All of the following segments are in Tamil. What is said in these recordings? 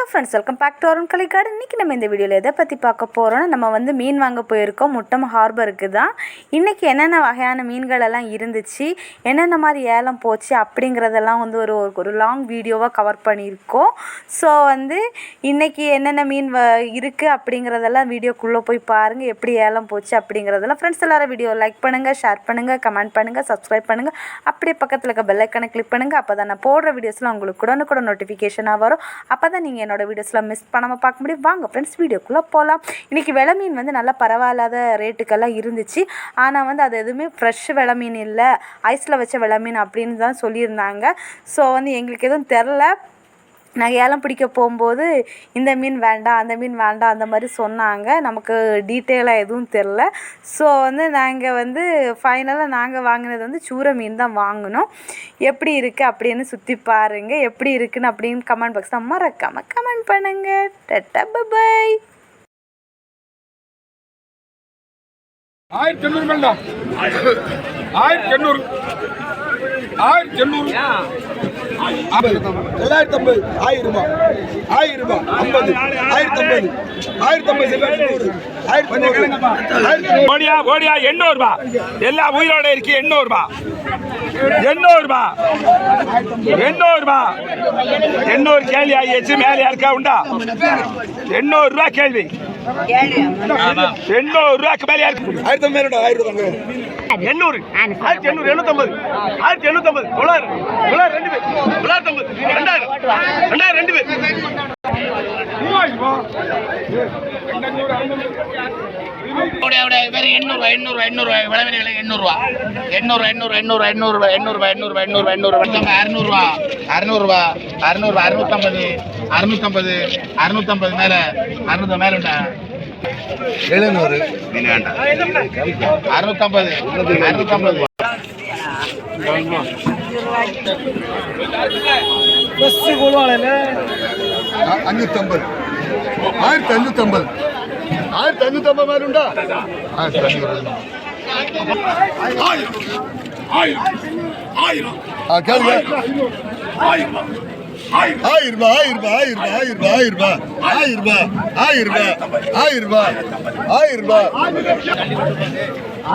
Hello friends welcome back to Arun Kalaikadu இன்றைக்கி நம்ம இந்த வீடியோவில் எதை பற்றி பார்க்க போகிறோம்னா நம்ம வந்து மீன் வாங்க போயிருக்கோம். முட்டம் ஹார்பருக்கு தான் இன்றைக்கி என்னென்ன வகையான மீன்கள் எல்லாம் இருந்துச்சு என்னென்ன மாதிரி ஏலம் போச்சு அப்படிங்கிறதெல்லாம் வந்து ஒரு ஒரு லாங் வீடியோவாக கவர் பண்ணியிருக்கோம். ஸோ வந்து இன்றைக்கி என்னென்ன மீன் வ இருக்குது அப்படிங்கிறதெல்லாம் வீடியோக்குள்ளே போய் பாருங்கள் எப்படி ஏலம் போச்சு அப்படிங்கிறதெல்லாம் ஃப்ரெண்ட்ஸ் எல்லாரும் வீடியோ லைக் பண்ணுங்கள் ஷேர் பண்ணுங்கள் கமெண்ட் பண்ணுங்கள் சப்ஸ்கிரைப் பண்ணுங்கள் அப்படியே பக்கத்தில் இருக்க பெல்லைக்கனை கிளிக் பண்ணுங்கள் அப்போ தான் நான் போடுற வீடியோஸ்லாம் உங்களுக்கு உடனுக்குடன் நோட்டிஃபிகேஷனாக வரும். அப்போ தான் நீங்கள் என்னோட வீடியோஸ்லாம் மிஸ் பண்ணாமல் பார்க்க முடியும். வாங்க ஃப்ரெண்ட்ஸ் வீடியோக்குள்ளே போகலாம் இன்றைக்கி விலை மீன் வந்து நல்லா பரவாயில்லாத ரேட்டுக்கெல்லாம் இருந்துச்சு. ஆனால் வந்து அது எதுவுமே ஃப்ரெஷ் விளமீன் மீன் இல்லை. ஐஸில் வச்ச விளமீன் மீன் அப்படின்னு தான் சொல்லியிருந்தாங்க. ஸோ வந்து எங்களுக்கு எதுவும் தெரில நாங்கள் ஏலம் பிடிக்க போகும்போது இந்த மீன் வேண்டாம் அந்த மீன் வேண்டாம் அந்த மாதிரி சொன்னாங்க. நமக்கு டீட்டெயிலாக எதுவும் தெரில. ஸோ வந்து நாங்கள் வந்து ஃபைனலாக நாங்கள் வாங்கினது வந்து சூரை மீன் தான் வாங்கினோம். எப்படி இருக்குது அப்படின்னு சுற்றி பாருங்கள் எப்படி இருக்குன்னு அப்படின்னு கமெண்ட் பாக்ஸில் மறக்காமல் கமெண்ட் பண்ணுங்கள் டட்டா பபாய் ஆயிரத்தி எண்ணூறு வேண்டாம். ஆயிரத்தி எண்ணூறு. ஆயிரத்தி எண்ணூறு. தொள்ளாயிரத்தி ஐம்பது ஆயிரம்? ரூபாய் ஆயிரம் ரூபாய் ஐம்பது. ஆயிரத்தி ஐம்பது ஆயிரத்தி ஐம்பது. ஆயிரத்தி ஓடியா ஓடியா எண்ணூறு ரூபா எல்லா உயிரோட இருக்கு எண்ணூறு ரூபா எண்ணூறு எண்ணூறு கேள்வி ஆகிடுச்சு மேலே யாருக்கா உண்டா? எண்ணூறு கேள்வி. எண்ணூறு ரூபாய்க்கு மேலே யாருக்கு? ஆயிரத்தி ஐம்பது ஆயிரம் ரூபாய் எண்ணூறு ஆயிரத்தி எண்ணூறு எண்ணூத்தம்பது ஆயிரத்தி எண்ணூத்தம்பது தொள்ளாயிரம் தொள்ளாயிரம் ரெண்டு பேர் தொள்ளாயிரத்தி ஐம்பது ரெண்டாயிரம் ரெண்டாயிரம் ரெண்டு பேர் வெறும் எண்ணூறுவா எண்ணூறுவா எண்ணூறுவா விலை எண்ணூறுவா எண்ணூறு எண்ணூறு எண்ணூறு எண்ணூறுவா எண்ணூறுவா எண்ணூறுவா எண்ணூறுவா எண்ணூறுவா அறுநூறுவா அறுநூறுவா அறுநூறுவா அறுநூத்தம்பது அறுநூத்தம்பது அறுநூத்தம்பது மேல அறுநூறு மேல உண்டா எழுநூறு அறுநூத்தம்பது அறுநூத்தம்பது அஞ்சூத்தம்பது ஆயிரத்தி அஞ்சூத்தம்பது ஆயிரத்தி அஞ்சூத்தம்பது மாதிரி உண்டா ஆயிரத்தி அஞ்சூறு ஆயிரம் ஆயிரம் ஆயிரம் ஆயிரம் ஆயிரம் ரூபாய் ஆயிரம் ரூபாய் ஆயிரம் ரூபாய் ஆயிரம் ரூபாய் ஆயிரம் ரூபாய் ஆயிரம் ரூபாய்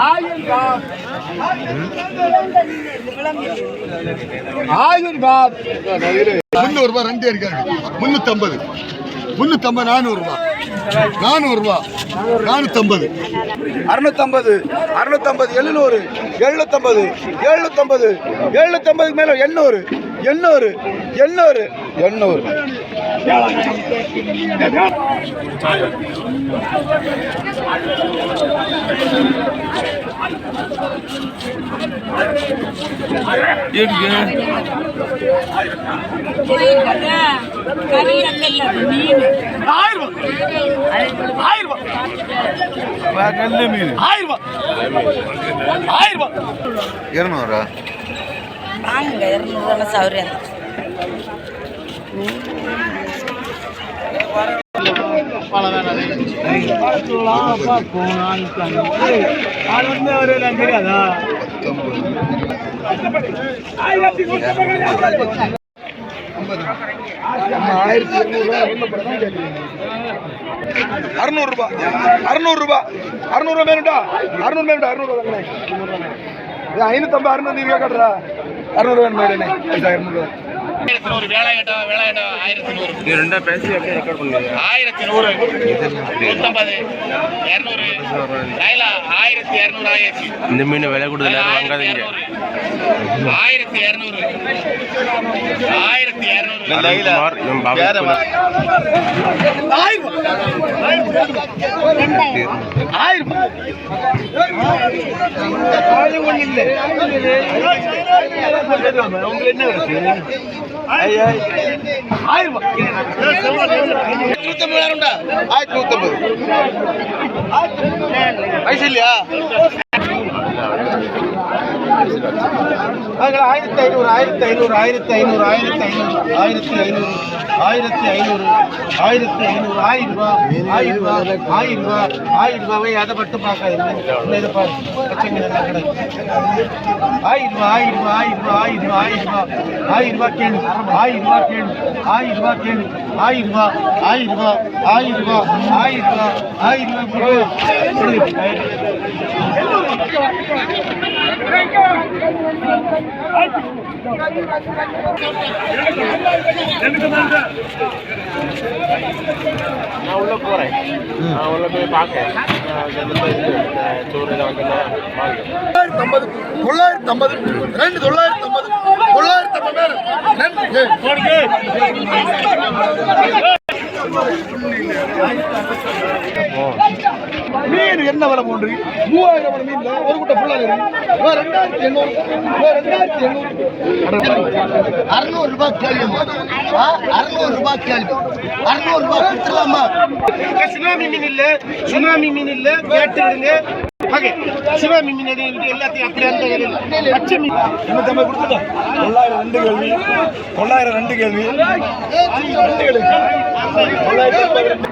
ஆயிரம் ரூபாய் ஆயிரம் ரூபாய் முந்நூறு ரூபாய் ரெண்டு இருக்காங்க. முன்னூத்தி ஐம்பது முன்னூத்தி ஐம்பது நானூறு ரூபாய் நானூறு ரூபாய் நானூத்தம்பது. அறுநூத்தம்பது. அறுநூத்தம்பது எழுநூறு. எழுநூத்தம்பது. எழுநூத்தம்பது. எழுநூத்தம்பதுக்கு மேல எண்ணூறு. எண்ணூறு எண்ணூறு எண்ணூறு. ஆயிரம். ஆயிரம். ஆயிரம். ஆயிரம். இருநூறு வாங்குங்க இரநூறுவான சௌரியம் தெரியாதா அறுநூறுபா அறுநூறுபா அறுநூறுபா மேலுண்டா அறுநூறு மேலுண்டா அறுநூறுபா ஐநூற்றம்பது அறுநூறு கட்டுறா. இரநூறுவா மேடனே இரநூறுவா ஆயிரத்தி நூறு வேலாயிரம் வேலாயிரம் ஆயிரத்தி நூறு இது ரெண்டா பேசி அப்படியே ரெக்கார்ட் பண்ணுங்க இரநூறு ஆயிரம் ஆயிரத்தி நூத்தம்பது. வயசு இல்லையா? ஆயிரத்தி ஐநூறு ஆயிரத்தி ஐநூறு ஆயிரத்தி ஐநூறு ஆயிரத்தி ஐநூறு ஆயிரத்தி ஐநூறு ஆயிரத்தி ஐநூறு ஆயிரத்தி ஐநூறு ஆயிரம் ரூபாய் ஆயிரம் ரூபாய் ஆயிரம் ரூபாய் ஆயிரம் ரூபாவை அதை மட்டும் பார்க்காது இந்த இதை ஆயிரம் ரூபாய் ஆயிரம் ரூபாய் ஆயிரம் ரூபாய் ஆயிரம் ரூபாய் ஆயிரம் ரூபாய் கேள்வி ஆயிரம் ரூபாய் கேள்வி ஆயிரம் ரூபாய் கேள்வி ஆயிரம் ரூபாய் ஆயிரம் ரூபாய் ஆயிரம் ரூபாய் ஆயிரம் ரூபாய் ஆயிரம் ரூபாய் நான் உள்ள போறேன். நான் உள்ள போய் பார்க்கேன் சோறு ஐம்பது தொள்ளாயிரத்தி ஐம்பது ரெண்டு தொள்ளாயிரத்தி ஐம்பது தொள்ளாயிரத்தி ஐம்பது ரெண்டு மீன் என்ன விலை போன்று? மூவாயிரம் மீன்ல ஒரு குட்டை ஃபுல்லா இருக்கு. ரெண்டாயிரத்தி எண்ணூறு ரெண்டாயிரத்தி எண்ணூறு அறுநூறு ரூபாய் கேள்வி. அறுநூறு ரூபாய் கேள்வி. அறுநூறு ரூபாய் கொடுத்துடலாமா? சுனாமி மீன் இல்ல சுனாமி மீன் இல்ல கேட்டுடுங்க ஓகே சுனாமி மீன் எது இருக்கு எல்லாத்தையும் அப்படி அந்த. பச்சை மீன் தொண்ணூத்தொம்பது கொடுத்துட்டோம் தொள்ளாயிரம் ரெண்டு கேள்வி தொள்ளாயிரம் ரெண்டு கேள்வி ரெண்டு கேள்வி தொள்ளாயிரத்தி ஐம்பது ரெண்டு.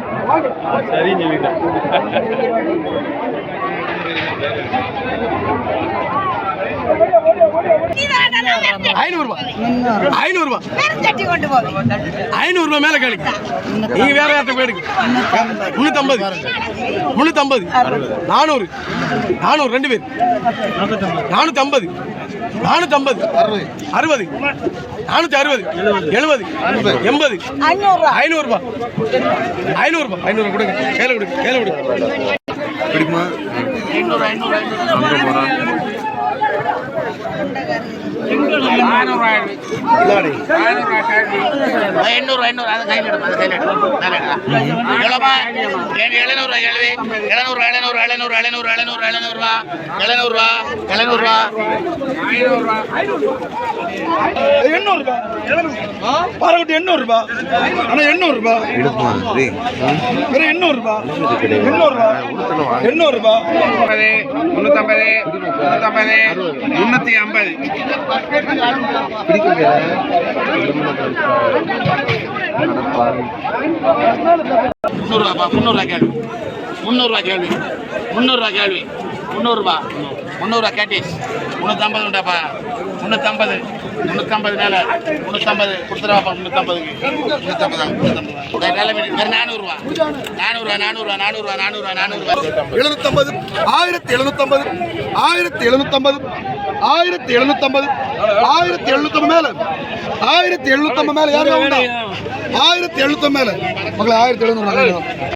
ஐநூறுபா ஐநூறுபா ஐநூறுபா மேல கேளுங்க நீங்க வேற யார்ட்ட போயிடுங்க முன்னூத்தம்பது. முன்னூத்தம்பது. நானூறு. நானூறு ரெண்டு பேர். நானூத்தம்பது. நானூத்தம்பது. அறுபது. நானூத்தி அறுபது. எழுபது. எண்பது. ஐநூறுபா ஐநூறுபா ஐநூறு கொடுங்க. கையில கொடுங்க. கையில கொடுங்க. பிடிக்குமா? போகிறோம் எண்ணூறு எண்ணூறு அதை கையில் எடுப்பா அதை கையில் எடுப்பா எவ்வளோமா? எழுநூறுவா எழுவி எழுநூறு எழுநூறு எழுநூறு எழுநூறு எழுநூறு எழுநூறுவா எழுநூறுவா எழுநூறுவா எண்ணூறு ரூபாய் பாரகுட்டி எண்ணூறு ரூபாய் ஆனா எண்ணூறு ரூபாய் வெறும் எண்ணூறு ரூபாய் ரூபாய் முன்னூத்தம்பது முன்னூத்தம்பது முன்னூத்தி ஐம்பது முந்நூறுரூவாப்பா முந்நூறுரூவா கேள்வி. முந்நூறுரூவா கேள்வி. முந்நூறுரூவா கேள்வி. முந்நூறுரூவா. முந்நூறுரூவா கேட்டீஸ். முந்நூற்றம்பது உண்டாப்பா முந்நூற்றம்பது முந்நூற்றம்பது மேலே. முந்நூற்றம்பது கொடுத்துருவாப்பா முந்நூற்றம்பதுக்கு முந்நூற்றம்பது முந்நூற்றம்பது வேலை வேறு நானூறுரூவா நானூறுரூவா நானூறுரூவா நானூறுரூவா நானூறுரூவா நானூறுரூவா எழுநூத்தம்பது ஆயிரத்தி எழுநூத்தம்பது ஆயிரத்தி எழுநூத்தம்பது ஆயிரத்தி எழுநூத்தம்பது ஆயிரத்தி எழுநூத்தம்பது மேல. ஆயிரத்தி எழுநூத்தம்பது மேல யாரும் ஆயிரத்தி எழுநூத்தம்பது மேல. மக்களை ஆயிரத்தி எழுநூறு